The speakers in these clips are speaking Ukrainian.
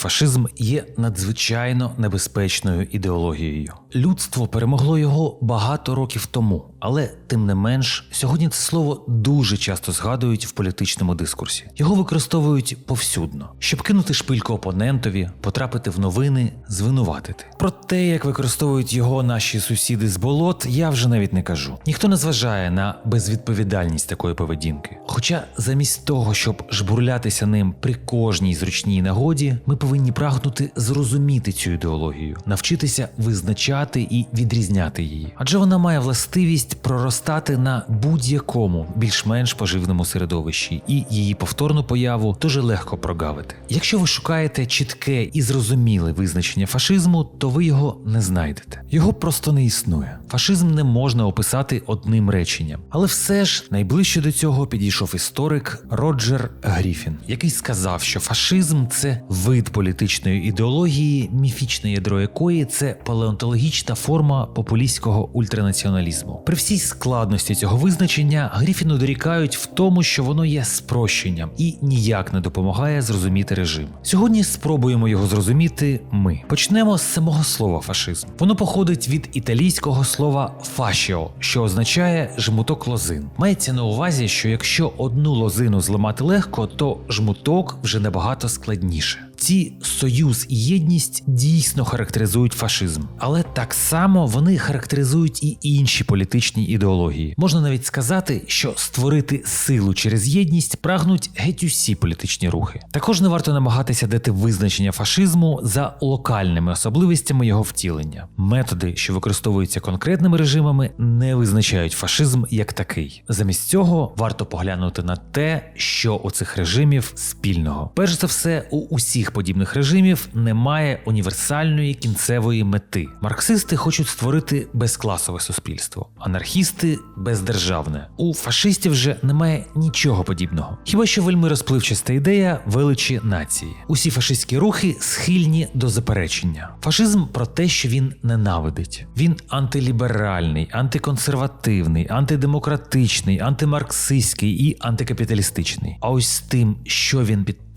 фашизм є надзвичайно небезпечною ідеологією. Людство перемогло його багато років тому, але тим не менш, сьогодні це слово дуже часто згадують в політичному дискурсі. Його використовують повсюдно, щоб кинути шпильку опонентові, потрапити в новини, звинуватити. Про те, як використовують його наші сусіди з болот, я вже навіть не кажу. Ніхто не зважає на безвідповідальність такої поведінки. Хоча замість того, щоб жбурлятися ним при кожній зручній нагоді, ми повинні прагнути зрозуміти цю ідеологію, навчитися визначати і відрізняти її. Адже вона має властивість проростати на будь-якому більш-менш поживному середовищі, і її повторну появу дуже легко прогавити. Якщо ви шукаєте чітке і зрозуміле визначення фашизму, то ви його не знайдете. Його просто не існує. Фашизм не можна описати одним реченням, але все ж найближче до цього підійшов історик Роджер Гріфін, який сказав, що фашизм це вид політичної ідеології, міфічне ядро якої це палеонтологічна форма популістського ультранаціоналізму. При всій складності цього визначення Гріфіну дорікають в тому, що воно є спрощенням і ніяк не допомагає зрозуміти режим. Сьогодні спробуємо його зрозуміти. Ми почнемо з самого слова фашизм. Воно походить від італійського слова фашіо, що означає жмуток лозин. Мається на увазі, що якщо одну лозину зламати легко, то жмуток вже набагато складніше. Ці союз і єдність дійсно характеризують фашизм, але так само вони характеризують і інші політичні ідеології. Можна навіть сказати, що створити силу через єдність прагнуть геть усі політичні рухи. Також не варто намагатися дати визначення фашизму за локальними особливостями його втілення. Методи, що використовуються конкретними режимами, не визначають фашизм як такий. Замість цього варто поглянути на те, що у цих режимів спільного. Перш за все, у усіх подібних режимів немає універсальної кінцевої мети. Марксисти хочуть створити безкласове суспільство, анархісти бездержавне. У фашистів же немає нічого подібного. Хіба що вельми розпливчаста ідея величі нації. Усі фашистські рухи схильні до заперечення. Фашизм про те, що він ненавидить. Він антиліберальний, антиконсервативний, антидемократичний, антимарксистський і антикапіталістичний. А ось з тим, що він підтримує,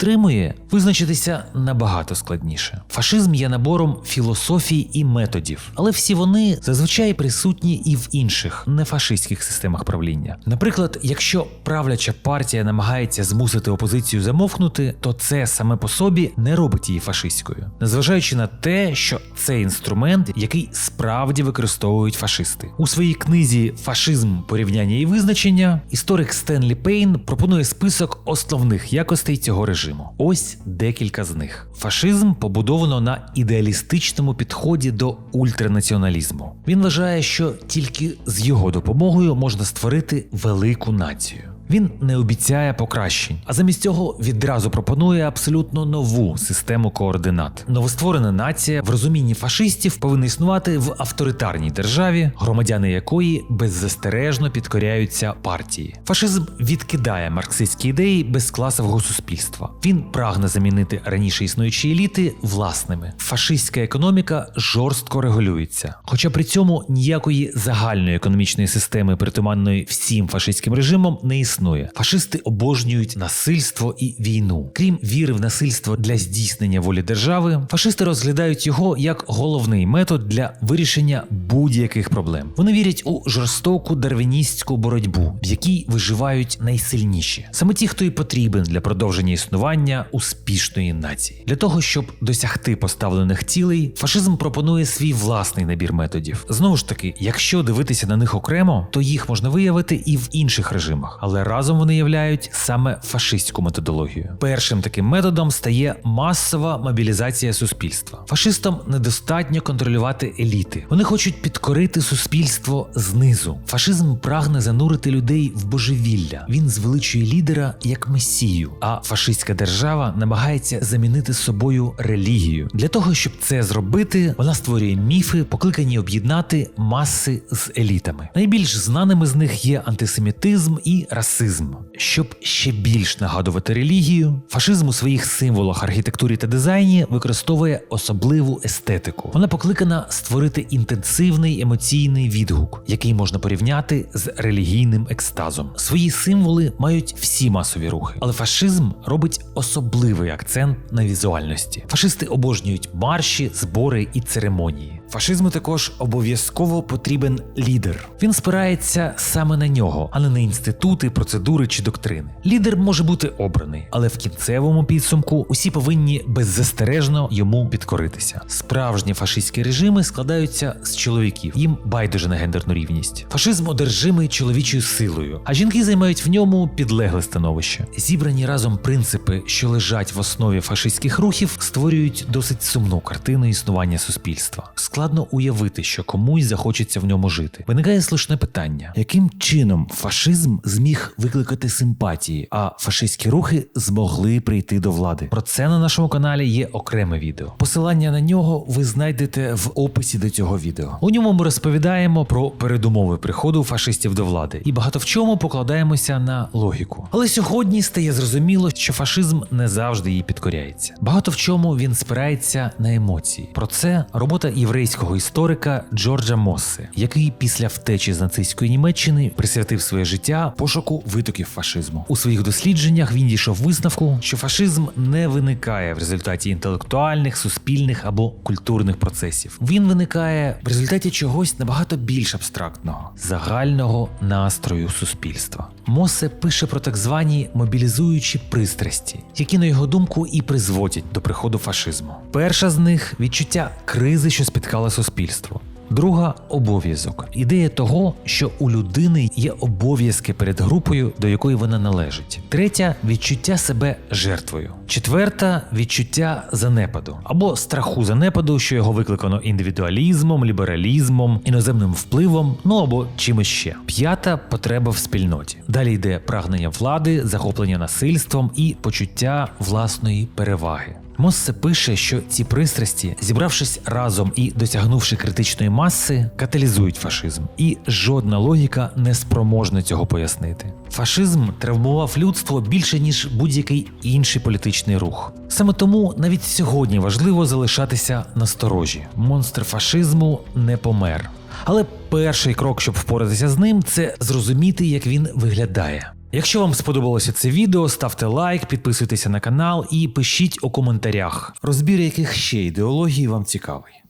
визначитися набагато складніше. Фашизм є набором філософій і методів, але всі вони зазвичай присутні і в інших нефашистських системах правління. Наприклад, якщо правляча партія намагається змусити опозицію замовкнути, то це саме по собі не робить її фашистською, незважаючи на те, що це інструмент, який справді використовують фашисти. У своїй книзі Фашизм порівняння і визначення історик Стенлі Пейн пропонує список основних якостей цього режиму. Ось декілька з них. Фашизм побудовано на ідеалістичному підході до ультранаціоналізму. Він вважає, що тільки з його допомогою можна створити велику націю. Він не обіцяє покращень, а замість цього відразу пропонує абсолютно нову систему координат. Новостворена нація в розумінні фашистів повинна існувати в авторитарній державі, громадяни якої беззастережно підкоряються партії. Фашизм відкидає марксистські ідеї безкласового суспільства. Він прагне замінити раніше існуючі еліти власними. Фашистська економіка жорстко регулюється, хоча при цьому ніякої загальної економічної системи, притуманної всім фашистським режимом, не існує існує. Фашисти обожнюють насильство і війну. Крім віри в насильство для здійснення волі держави, фашисти розглядають його як головний метод для вирішення будь-яких проблем. Вони вірять у жорстоку дарвіністську боротьбу, в якій виживають найсильніші, саме ті, хто і потрібен для продовження існування успішної нації. Для того щоб досягти поставлених цілей, фашизм пропонує свій власний набір методів. Знову ж таки, якщо дивитися на них окремо, то їх можна виявити і в інших режимах, але разом вони являють саме фашистську методологію. Першим таким методом стає масова мобілізація суспільства. Фашистам недостатньо контролювати еліти. Вони хочуть підкорити суспільство знизу. Фашизм прагне занурити людей в божевілля. Він звеличує лідера як месію. А фашистська держава намагається замінити собою релігію. Для того щоб це зробити, вона створює міфи, покликані об'єднати маси з елітами. Найбільш знаними з них є антисемітизм і расизм фасизм. Щоб ще більш нагадувати релігію, фашизм у своїх символах, архітектурі та дизайні використовує особливу естетику. Вона покликана створити інтенсивний емоційний відгук, який можна порівняти з релігійним екстазом. Свої символи мають всі масові рухи, але фашизм робить особливий акцент на візуальності. Фашисти обожнюють марші, збори і церемонії. Фашизму також обов'язково потрібен лідер. Він спирається саме на нього, а не на інститути, процедури чи доктрини. Лідер може бути обраний, але в кінцевому підсумку усі повинні беззастережно йому підкоритися. Справжні фашистські режими складаються з чоловіків. Їм байдуже на гендерну рівність. Фашизм одержимий чоловічою силою, а жінки займають в ньому підлегле становище. Зібрані разом принципи, що лежать в основі фашистських рухів, створюють досить сумну картину існування суспільства. Складно уявити, що комусь захочеться в ньому жити. Виникає слушне питання: яким чином фашизм зміг викликати симпатії, а фашистські рухи змогли прийти до влади? Про це на нашому каналі є окреме відео. Посилання на нього ви знайдете в описі до цього відео. У ньому ми розповідаємо про передумови приходу фашистів до влади і багато в чому покладаємося на логіку. Але сьогодні стає зрозуміло, що фашизм не завжди їй підкоряється. Багато в чому він спирається на емоції. Про це робота єврейського історика Джорджа Моссе, який після втечі з нацистської Німеччини присвятив своє життя пошуку витоків фашизму. У своїх дослідженнях він дійшов висновку, що фашизм не виникає в результаті інтелектуальних, суспільних або культурних процесів. Він виникає в результаті чогось набагато більш абстрактного загального настрою суспільства. Мосе пише про так звані мобілізуючі пристрасті, які, на його думку, і призводять до приходу фашизму. Перша з них відчуття кризи, що спіткала суспільство. Друга обов'язок ідея того, що у людини є обов'язки перед групою, до якої вона належить. Третя відчуття себе жертвою. Четверта відчуття занепаду або страху занепаду, що його викликано індивідуалізмом, лібералізмом, іноземним впливом, ну або чимось ще. П'ята потреба в спільноті. Далі йде прагнення влади, захоплення насильством і почуття власної переваги. Моссе пише, що ці пристрасті, зібравшись разом і досягнувши критичної маси, каталізують фашизм, і жодна логіка не спроможна цього пояснити. Фашизм травмував людство більше ніж будь-який інший політичний рух. Саме тому навіть сьогодні важливо залишатися насторожі. Монстр фашизму не помер. Але перший крок, щоб впоратися з ним, це зрозуміти, як він виглядає. Якщо вам сподобалося це відео, ставте лайк, підписуйтеся на канал і пишіть у коментарях, розбір яких ще ідеологій вам цікавий.